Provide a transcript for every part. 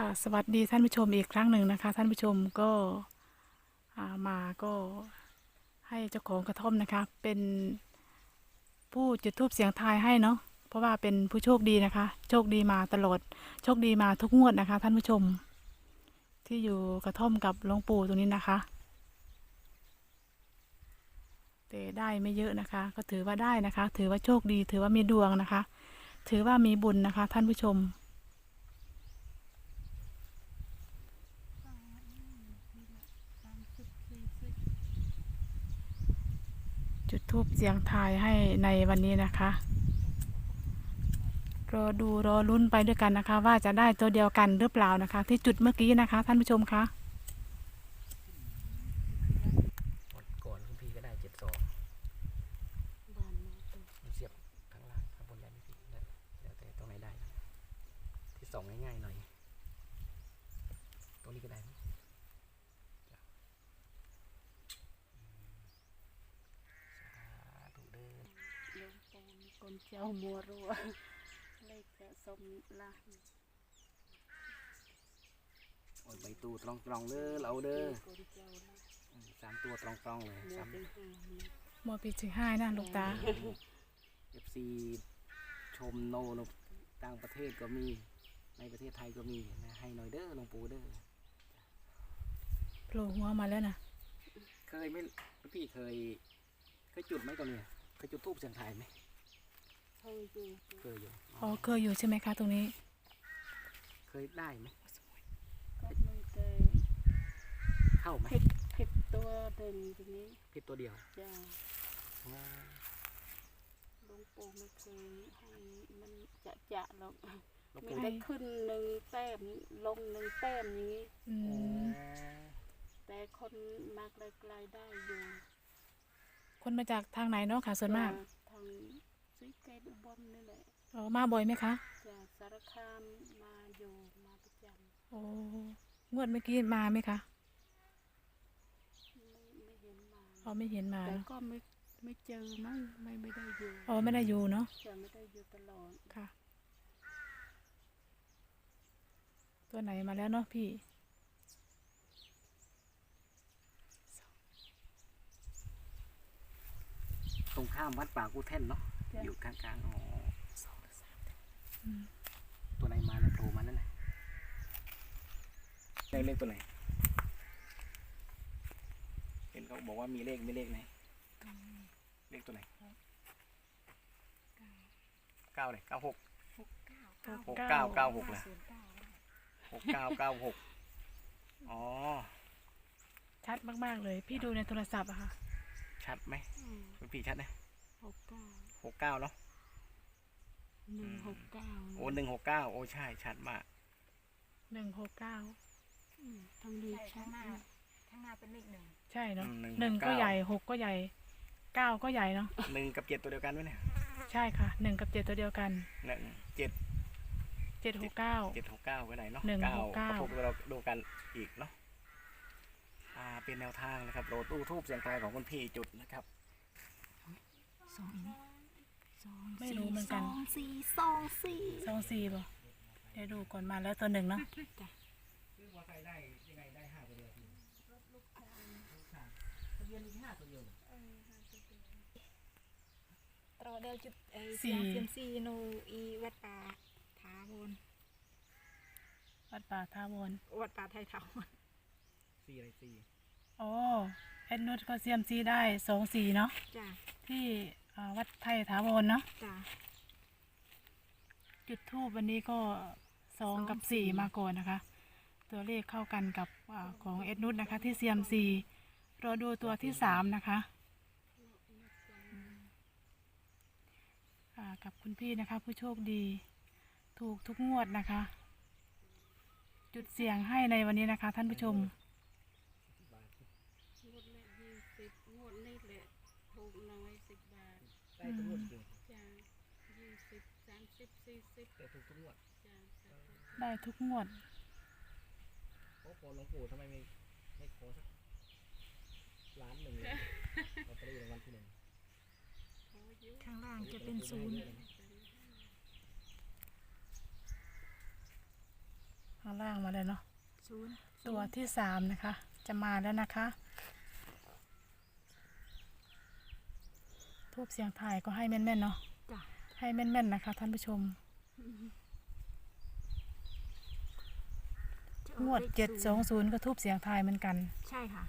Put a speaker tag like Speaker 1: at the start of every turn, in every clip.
Speaker 1: ค่ะสวัสดีท่านผู้ชมอีกครั้งหนึ่งนะคะ ท่านผู้ชมก็ามาก็ให้เจ้าของกระท่อมนะคะ เป็นผู้จุดทูปเสียงทายให้เนาะเพราะว่าเป็นผู้โชคดีนะคะ โชคดีมาตลอดโชคดีมาทุกงวดนะคะ ท่านผู้ชม ที่อยู่กระท่อมกับหลวงปู่ตรงนี้นะคะแต่ได้ไม่เยอะนะคะ ก็ถือว่าได้นะคะ ถือว่าโชคดี ถือว่ามีดวงนะคะ ถือว่ามีบุญนะคะ ท่านผู้ชม จุดทูปเสียงทายให้ในวันนี้นะคะรอดูรอลุ้นไปด้วยกันนะคะ ว่าจะได้ตัวเดียวกันหรือเปล่านะคะ ที่จุดเมื่อกี้นะคะ ท่านผู้ชมคะ
Speaker 2: หมดก่อนคุณพี่ก็ได้เจ็ดสองเสียบข้างล่างข้างบนได้ไหมพี่ได้แล้วแต่ตรงไหนได้ ที่สองง่ายๆหน่อย ตรงนี้ก็ได้ไหมจ้ะอืมสาธุเด้อ
Speaker 3: ลงปอนกน เจ้ามัวรัวเลขจะสมละ
Speaker 2: โอ้ยใบตูตรองตรองๆเด้อเราเด้อก
Speaker 3: นเจ้าละ
Speaker 2: อืมสามตัวตรองตรองๆเลย
Speaker 3: มัว
Speaker 2: สาม
Speaker 3: ไปหานี่
Speaker 1: มอปีถึงห้านะหลูกตา
Speaker 2: เอฟซีชมโนนต่างประเทศก็มี ในประเทศไทยก็มีนะให้หน่อยเด้อหลวงปู่เด้อ
Speaker 1: โผล่หัวมาแล้วนะ
Speaker 2: เคยไหม่พี่เคย เคยจุดไหมตรงเนี้ยเคยจุดทูบเสียงทายไหม
Speaker 3: เคยอยู่
Speaker 2: เคยอยู่
Speaker 1: อ๋อเคยอยู่ใช่ไหมคะตรงนี้
Speaker 2: เคยได้ไหม
Speaker 3: ก็มันเกย
Speaker 2: เข้าไหม
Speaker 3: ผิดผิดตัวเดินตรงนี้
Speaker 2: ผิดตัวเดียว
Speaker 3: จ้า
Speaker 2: อ๋อ
Speaker 3: หลวงปู่ไม่เคยให้มันจะจะหรอก
Speaker 2: หลวง
Speaker 3: มี
Speaker 2: ปู่
Speaker 3: ได้ขึ้นหนึ่งแต้มลงหนึ่งแต้มอย่างนี้
Speaker 1: อื
Speaker 2: อ๋อ
Speaker 1: ม
Speaker 3: แต่คนมาไกลๆได้อยู่
Speaker 1: คนมาจากทางไหนเนาะค่ะส่วนมาก
Speaker 3: จทาง ซีเกตอุบลนี่แหละ
Speaker 1: อ๋อมาบ่อยไหมคะ
Speaker 3: จากสารคามมาอยู่มาประจ
Speaker 1: โอ้งวดเมื่อกี้มาไหมคะำ
Speaker 3: ไม่ไม่เห็นมา
Speaker 1: อ๋อไม่เห็นมา
Speaker 3: แต่
Speaker 1: เนาะ
Speaker 3: ก็ไม่ไม่เจอมั้งไม่ไม่ได้อยู่
Speaker 1: อ๋อไม่ได้อยู่เนาะ
Speaker 3: จะไม่ได้อยู่ตลอด
Speaker 1: ค่ะ ตัวไหนมาแล้วเนาะพี่
Speaker 2: ตรงข้ามวัดป่ากูแท่นเนาะ
Speaker 3: จ้ะ
Speaker 2: อยู่กลางๆอ๋อ
Speaker 1: อืม
Speaker 2: ตัวไหนมาเนี่ยโผล่มานั่นแหละเลขเลขตัวไหนเห็นเขาบอกว่ามีเลขมีเลขไหนเลขตัวไหนเก้าเลยเก้าหกหกเก้าเก้าหกนะหกเก้าเก้าหกอ๋อ
Speaker 1: ชัดมาก ๆ เลย พี่ดูในโทรศัพท์อะค่ะ
Speaker 2: ชัดไหม
Speaker 3: อืม
Speaker 2: คุณพี่ชัดนะ
Speaker 3: หกเก้า
Speaker 2: หกเก้าเนาะ
Speaker 3: หนึ่งหกเก้า
Speaker 2: โอ้หนึ่งหกเก้าโอ้ใช่ชัดมาก
Speaker 1: หนึ่งหกเก้า
Speaker 3: อืมทางดี
Speaker 4: ใช่
Speaker 3: ชั
Speaker 4: ข้าง
Speaker 3: ด
Speaker 4: หน้า
Speaker 3: นะ
Speaker 4: ข้างหน้าเป็นเลขหนึ่ง
Speaker 1: ใช่เนาะ
Speaker 2: อืมหนึ่ง
Speaker 1: หนึ่ง
Speaker 2: หก
Speaker 1: ก็
Speaker 2: เก้า
Speaker 1: ใหญ่หกก็ใหญ่เก้าก็ใหญ่เนาะ
Speaker 2: หนึ่งกับเจ็ดตัวเดียวกันไหมเนี่ย
Speaker 1: ใช่ค่ะหนึ่งกับเจ็ดตัวเดียวกัน
Speaker 2: หนึ่งเจ็ด
Speaker 1: เจ็ดหกเก้า
Speaker 2: เจ็ดหกเก้าก็ได้เนาะ
Speaker 1: หนึ่ง
Speaker 2: เก้า
Speaker 1: หกเก้า
Speaker 2: ก็พวกเราดูกันอีกเนาะอ่าเป็นแนวทางนะครับโรตู้ทูบเสียงทายของคุณพี่จุดนะครับ
Speaker 4: สองอีกสอง
Speaker 1: ไม่รู้เหมือนกัน
Speaker 4: สองสี่สองสี่
Speaker 1: สองสี่ป่ะเดี๋ยวดูก่อนมาแล้วตัวหนึ่งเนาะ
Speaker 2: ซื้อมอไซค์ได้ยังไงได้ห้าตัวเดียวพี่ทะเบียนมีห้าตัวเดียว
Speaker 4: ตรอเดลจุดเอเสียงเซียมซีโนอีวัดป่าถาวร
Speaker 1: วัดป่าทาวร
Speaker 4: วัดป่าไทยถาวร
Speaker 2: สี่อะไรสี่
Speaker 1: อ๋อเอ็ดนุชก็เซียมซีได้สองสี่เนาะ
Speaker 4: จ้า
Speaker 1: ที่ อ่าวัดไทยถาวรเนาะ
Speaker 4: จ้า
Speaker 1: จุดทูบวันนี้ก็สองกับสี่ มาก่อนนะคะ ตัวเลขเข้ากันกับอาของเอ็ดนุชนะคะ ที่เซียมซีรอดูตัวที่สามนะคะอ่ากับคุณพี่นะคะ ผู้โชคดีถูกทุกงวดนะคะ จุดเสี่ยงให้ในวันนี้นะคะ ท่านผู้ชม
Speaker 3: งวดละยี่สิบงวดนี่แหละถูกน้อยสิบบาท
Speaker 2: ได้ทุกงวดจริง
Speaker 3: จ้ายี่สิบสามสิบสี่สิบ
Speaker 2: แต่ถูกทุกงวด
Speaker 3: จ้าสาธุ
Speaker 1: ได้ทุกงวด
Speaker 2: โอ้โหหลวงปู่ทำไมไม่ไม่ขอสักล้านหนึ่งเลยลอตเตอรี่รางวัลที่หนึ่ง
Speaker 3: ขออยู่
Speaker 4: ข้างล่างจะเป็นศูนย์
Speaker 1: ข้างางล่างมาแล้วเนาะ
Speaker 4: ศูนย์
Speaker 1: ตัวที่สามนะคะ จะมาแล้วนะคะ ทูบเสียงถ่ายก็ให้แม่นๆเนาะ
Speaker 4: จ้ะ
Speaker 1: ให้แม่นๆนะคะ ท่านผู้ชม
Speaker 4: จะออก
Speaker 1: งวด
Speaker 4: ลข
Speaker 1: เจ็ดสองศูนย์ก็ทูบเสียงทายเหมือนกัน
Speaker 4: ใช่ค่ะ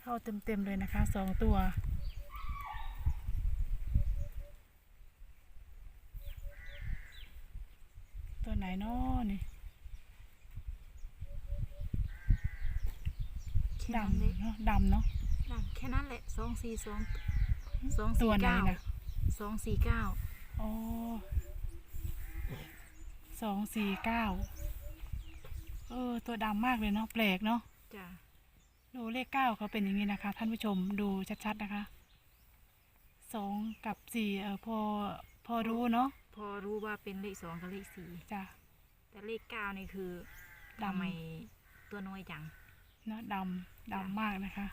Speaker 1: เข้าเต็มๆเลยนะคะสองตัวตัวไหนเนาะนี่
Speaker 4: แค่นั้น
Speaker 1: ดำ
Speaker 4: เลย
Speaker 1: เนาะดำเนาะ
Speaker 4: ดำแค่นั้นแหละสองสี่สองสอง
Speaker 1: ตั
Speaker 4: สี่
Speaker 1: วไหน
Speaker 4: เก้า
Speaker 1: นะ
Speaker 4: สองสี่เก้า
Speaker 1: อ๋อสองสี่เก้าเออ ตัวดำมากเลยเนาะแปลกเนาะ
Speaker 4: จ้ะ
Speaker 1: ดูเลขเก้าเขาเป็นอย่างนี้นะคะ ท่านผู้ชมดูชัดๆนะคะสองกับสี่เออพอพอรู้เนาะ
Speaker 4: พอรู้ว่าเป็นเลขสองกับเลขสี่
Speaker 1: จ้ะ
Speaker 4: แต่เลขเก้านี่คือ
Speaker 1: ดำ
Speaker 4: ทำไมตัวน้อยจัง
Speaker 1: เนาะดำดำมากนะคะ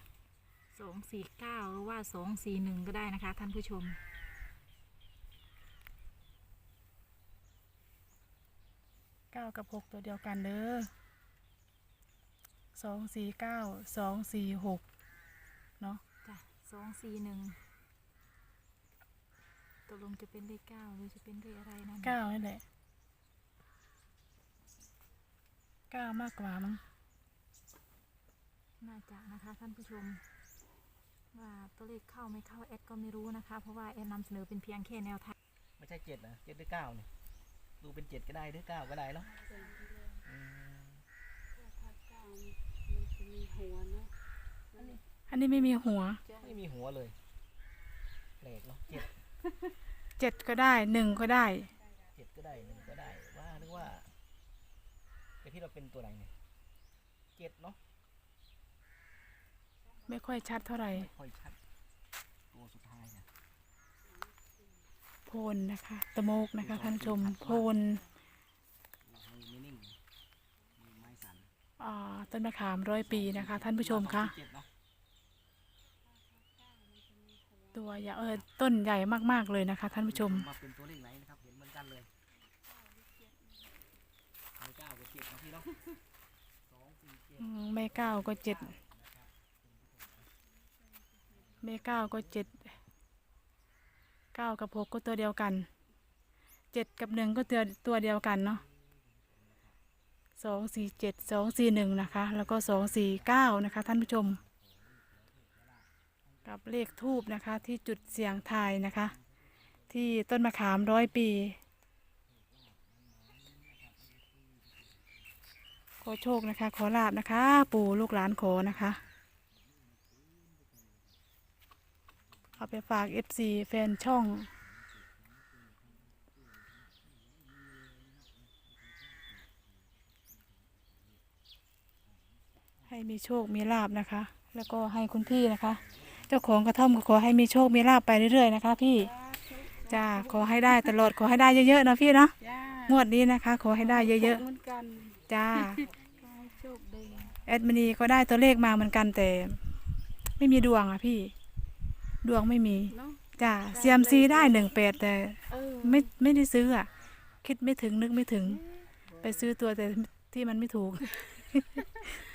Speaker 4: สองสี่เก้าหรือว่าสองสี่หนึ่งก็ได้นะคะ ท่านผู้ชม
Speaker 1: เก้ากับหกตัวเดียวกันเด้อสองสี่เก้าสองสี่หกเนาะ
Speaker 4: จ้ะสองสี่หนึ่งตกลงจะเป็นเลขเก้าหรือจะเป็นเลขอะไรนะ
Speaker 1: เก้านี่แหละเก้ามากกว่ามั้ง
Speaker 4: น่าจะนะคะท่านผู้ชม ว่าตัวเลขเข้าไม่เข้าแอดก็ไม่รู้นะคะ เพราะว่าแอดนำเสนอเป็นเพียงแค่แนวทาง
Speaker 2: ไม่ใช่เจ็ดนะเจ็ดหรือเก้าเนี่ยดูเป็นเจ็ดก็ได้หรือเก้าก็ได้แล้วอืม
Speaker 3: ถ้าเก้ามันจะมีหัวเนาะ
Speaker 1: อันนี้ไม่มีหัว
Speaker 3: จ้ะ
Speaker 2: ไม่มีหัวเลยแปลกเนาะเจ็ด
Speaker 1: เจ็ดก็ได้หนึ่งก็ได้
Speaker 2: เจ็ดก็ได้หนึ่งก็ได้ว่าหรือว่าแต่พี่เราเป็นตัวไหนเนี่ยเจ็ดเนาะ
Speaker 1: ไม่ค่อยชัดเท่าไหร่
Speaker 2: ไม่ค่อยชัด ตัวสุดท้ายเนี่ย
Speaker 1: โพนนะคะตะโมกนะคะท่านผู้ชมโพน
Speaker 2: มือไม่นิ่งมือไม้สั่น
Speaker 1: อ่าต้นมะขามร้อยปีนะคะ ท่านผู้ชมคะ
Speaker 2: เจ็ดเนาะ
Speaker 1: ตัวใหญ่เออต้นใหญ่มากๆเลยนะคะ ท่านผู้ชม
Speaker 2: มาเป็นตัวเลขไหนนะครับเห็นเหมือนกันเลยไม่เก้ากับเจ็ดเนาะพี่เนาะสองสี่เจ็ด
Speaker 1: อืมไม่เก้าก็เจ็ด ไม่เก้าก็เจ็ดเก้ากับหกก็ตัวเดียวกันเจ็ดกับหนึ่งก็ตัวตัวเดียวกันเนาะสองสี่เจ็ดสองสี่หนึ่งนะคะ แล้วก็สองสี่เก้านะคะท่านผู้ชม กับเลขทูบนะคะที่จุดเสียงทายนะคะ ที่ต้นมะขามร้อยปี ขอโชคนะคะ ขอลาบนะคะ ปู่ลูกหลานขอนะคะ เอา ไปฝาก FC แฟนช่อง ให้มีโชคมีลาบนะคะ แล้วก็ให้คุณพี่นะคะ เจ้าของกระท่อมก็ขอให้มีโชคมีลาบไปเรื่อยๆนะคะ พี่จ้าขอให้ได้ตลอดขอให้ได้เยอะๆนะพี่เนาะ
Speaker 3: จ้าง
Speaker 1: วดนี้นะคะ ขอให้ได้เยอะ
Speaker 3: เหมือนกัน
Speaker 1: ๆจ้า
Speaker 3: ก็ให้โชคดี
Speaker 1: แอดมินีก็ได้ตัวเลขมาเหมือนกันแต่ ไม่มีดวงอะพี่ ดวงไม่มี
Speaker 3: เนาะ
Speaker 1: จ้าเซียมซีได้หนึ่งแปดแต่
Speaker 3: เออ
Speaker 1: ไม่ไม่ได้ซื้ออะ คิดไม่ถึงนึกไม่ถึง ไปซื้อตัวแต่ที่มันไม่ถูก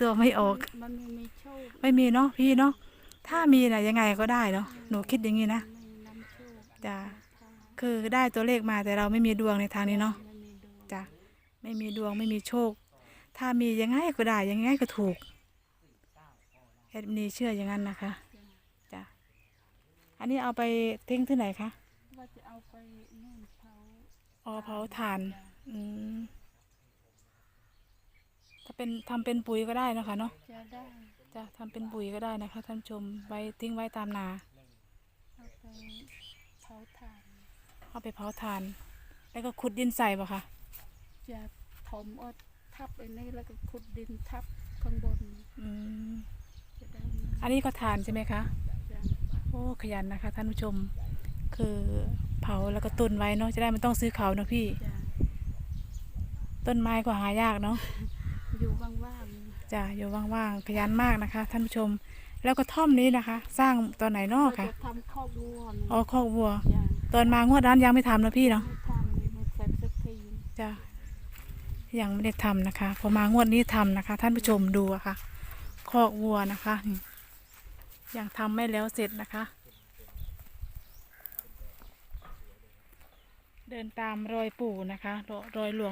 Speaker 1: ตัวไม่ออก
Speaker 3: มันไม่มีโชค
Speaker 1: ไม่มีเนาะพี่เนาะถ้ามีนะยังไงก็ได้เนาะหนูคิดอย่างนี้นะ
Speaker 3: ไม่นำโชค
Speaker 1: จ้า
Speaker 3: ค่ะ
Speaker 1: คือได้ตัวเลขมาแต่เราไม่มีดวงในทางนี้เนาะ
Speaker 3: ไม่มีดวง
Speaker 1: จ้ะไม่มีดวงไม่มีโชค ถ้ามียังไงก็ได้ยังไงก็ถูกแอดมินีเชื่ออย่างนั้นนะคะจ้ะ อันนี้เอาไปทิ้งที่ไหนคะ
Speaker 3: ว่าจะเอาไปนู่นเผา
Speaker 1: อ๋อเผาถ่าน อืมถ้าเป็นทำเป็นปุ๋ยก็ได้นะคะเนาะ
Speaker 3: จะได้
Speaker 1: จะทำเป็นปุ๋ยก็ได้นะคะท่านผู้ชมไว้ทิ้งไว้ตามนา
Speaker 3: เอาไปเผาถ่าน
Speaker 1: เอาไปเผาถ่าน แล้วก็ขุดดินใส่ป่ะคะ
Speaker 3: จะถมเอาทับไอ้นี่แล้วก็ขุดดินทับข้างบน
Speaker 1: อืม
Speaker 3: จะได้
Speaker 1: อันนี้ก็ถ่านใช่ไหมคะ
Speaker 3: จะ
Speaker 1: โอ้ขยันนะคะ ท่านผู้ชม คือเผาแล้วก็ตุนไว้เนาะจะได้ไม่ต้องซื้อเขาเนาะพี่
Speaker 3: จะ
Speaker 1: ต้นไม้ก็หายากเนาะ
Speaker 3: อยู่ว่าง
Speaker 1: จ้ะอยู่ว่างๆขยันมากนะคะ ท่านผู้ชม แล้วก็ท่อมนี้นะคะ สร้างตอนไหนเน
Speaker 3: ๆ
Speaker 1: อก
Speaker 3: เรา
Speaker 1: ค่ะ
Speaker 3: จะทำคอกวัวนี่
Speaker 1: อ๋อคอกวัว
Speaker 3: จ้ะ
Speaker 1: ตอนมางวดนั้นยังไม่ทำนะพี่เนาะ
Speaker 3: ไม่ทำเลยไม่เสร็จสักที
Speaker 1: จะยังไม่ได้ทำนะคะ พอมางวดนี้ทำนะคะ ท่านผู้ชมดูอะค่ะคอกวัวนะคะนี่ ยังทำไม่แล้วเสร็จนะคะ เดินตามรอยปู่นะคะ รอยหลวง